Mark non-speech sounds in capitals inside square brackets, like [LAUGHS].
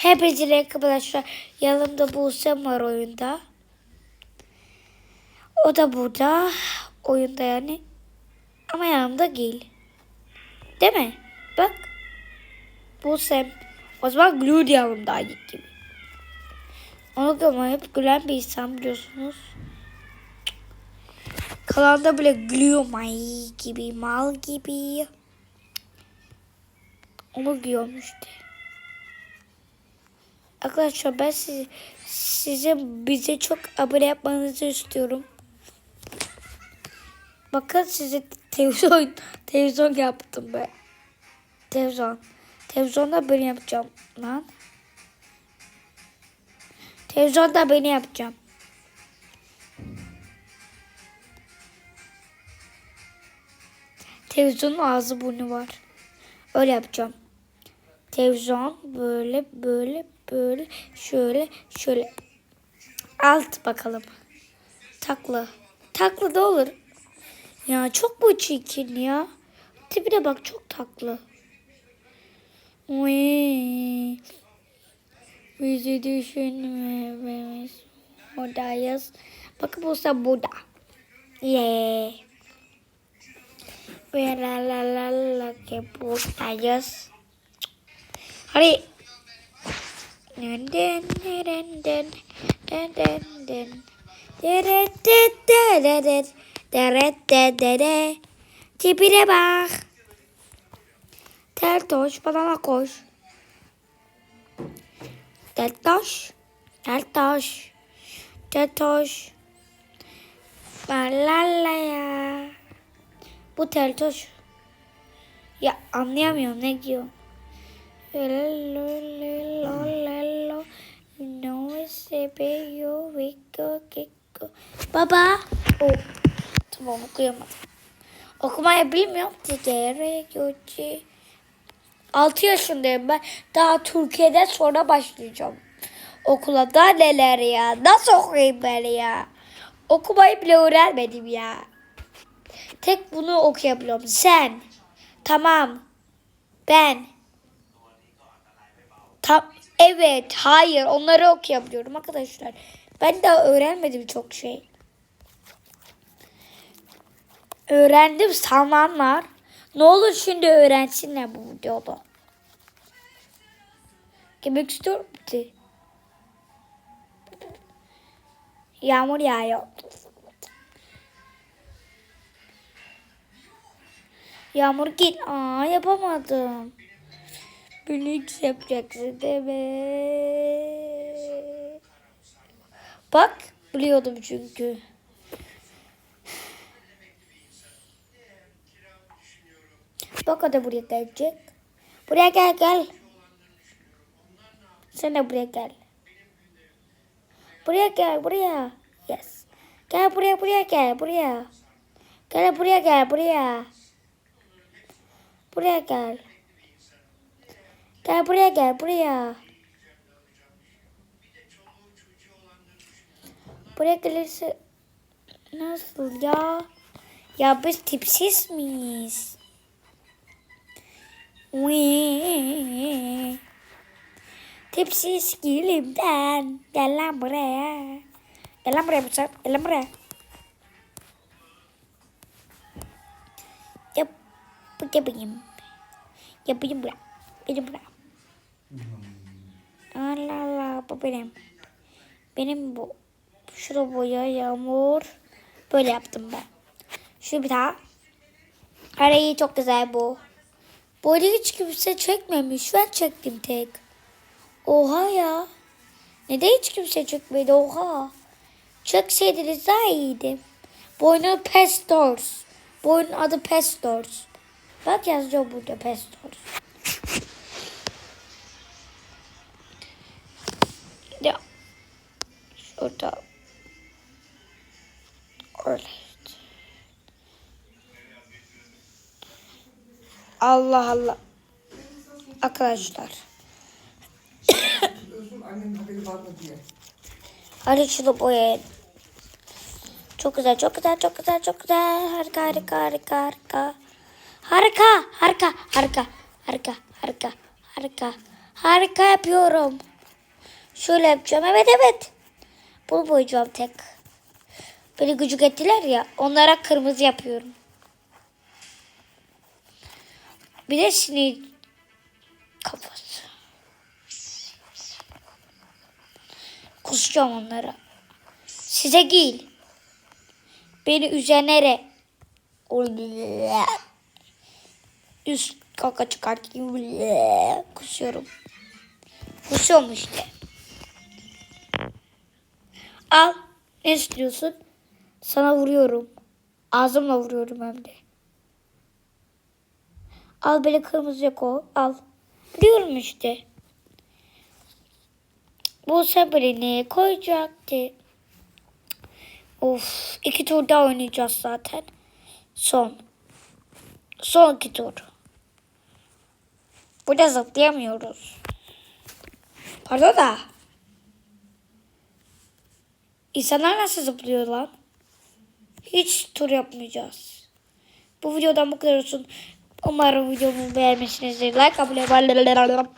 Hepinize arkadaşlar. Yanımda Buse var oyunda. O da burada. Oyunda yani. Ama yanımda değil. Değil mi? Bak. Buse. O zaman Glue yanımdaydı gibi. Onu ama hep gülen bir insan biliyorsunuz. Kalanda bile gülüyor may gibi, mal gibi. Onu gülüyorum işte. Arkadaşlar ben sizi, size bize çok abone yapmanızı istiyorum. Bakın size televizyon [LAUGHS] televizyon yaptım ben. Televizyon. Televizyonda beni yapacağım lan. Televizyonda beni yapacağım. Televizyonun ağzı burnu var. Öyle yapacağım. Televizyon böyle böyle böyle şöyle şöyle. Alt bakalım. Takla. Takla da olur. Ya çok bu çirkin ya. Tipine bak çok taklı. Oy. Bizi düşünmemiz oradayız. Bakın bu da burada. Yeah. Ve la la la la ki buradayız. Hadi. Den den den den den den den. Deret deret deret deret. Tipine bak. Teltoş bana koş. Teltoş. Teltoş. Teltoş. La la la ya. Bu teltoş. Ya anlayamıyorum ne diyor. Lelo lelo lelo. No sebeyo viko kiko. Baba. O. Tamam okuyamadım. Okumayı bilmiyorum. Tigere göçü. 6 yaşındayım ben. Daha Türkiye'de sonra başlayacağım. Okula da neler ya. Nasıl okuyayım ben ya? Okumayı bile öğrenmedim ya. Tek bunu okuyabiliyorum. Sen. Tamam. Ben. Tam. Evet. Hayır. Onları okuyabiliyorum arkadaşlar. Ben daha öğrenmedim çok şey. Öğrendim sananlar. Ne olur şimdi öğrensinler bu videoda. Yemek istiyorum ki. Yağmur yağıyor. Yağmur git. Aa yapamadım. Hiç yapacaksın deme. Bak biliyordum çünkü. Bak o da buraya gelecek. Buraya gel gel. Sen de buraya gel. Buraya gel buraya. Yes. Gel buraya buraya gel buraya. Gel buraya gel buraya. Buraya gel. Gel buraya gel buraya. Buraya gelirse nasıl ya? Ya biz tipsiz miyiz? Wee. Tipsiz gilimden. Gel lan buraya. Gel lan buraya bıçak. Gel lan buraya. Yap. Yapayım. Yapayım buraya. Benim buraya. Allah Allah bu benim. Benim bu. Şurada boya yağmur. Böyle yaptım ben. Şu bir daha. Arayı çok güzel bu. Böyle hiç kimse çekmemiş. Ben çektim tek. Oha ya. Neden hiç kimse çekmedi? Oha. Çekseydiniz daha iyiydi. Bu oyunun Pestors. Bu oyunun adı Pestors. Bak yazıyor burada Pestors. Allah Allah. Arkadaşlar. Hadi şunu boyayın. Çok güzel, çok güzel, çok güzel, çok güzel. Harika, harika, harika, harika. Harika, harika, harika, harika, harika, harika. Harika yapıyorum. Şöyle yapacağım. Evet evet. Bunu boyayacağım tek. Beni gıcık ettiler ya. Onlara kırmızı yapıyorum. Bir de sineği kafası. Kusacağım onlara. Size değil. Beni üzenere. Üst kaka çıkartayım. Kusuyorum. Kusuyorum işte. Al. Ne istiyorsun? Sana vuruyorum. Ağzımla vuruyorum hem de. Al böyle kırmızı yok o. Al. Biliyorum işte. Bu sabrini koyacaktı. Of. iki tur daha oynayacağız zaten. Son. Son iki tur. Burada zıplayamıyoruz. Pardon da. İnsanlar nasıl zıplıyor lan? Hiç tur yapmayacağız. Bu videodan bu kadar olsun. Umarım videomu beğenmişsinizdir. Like, abone olmayı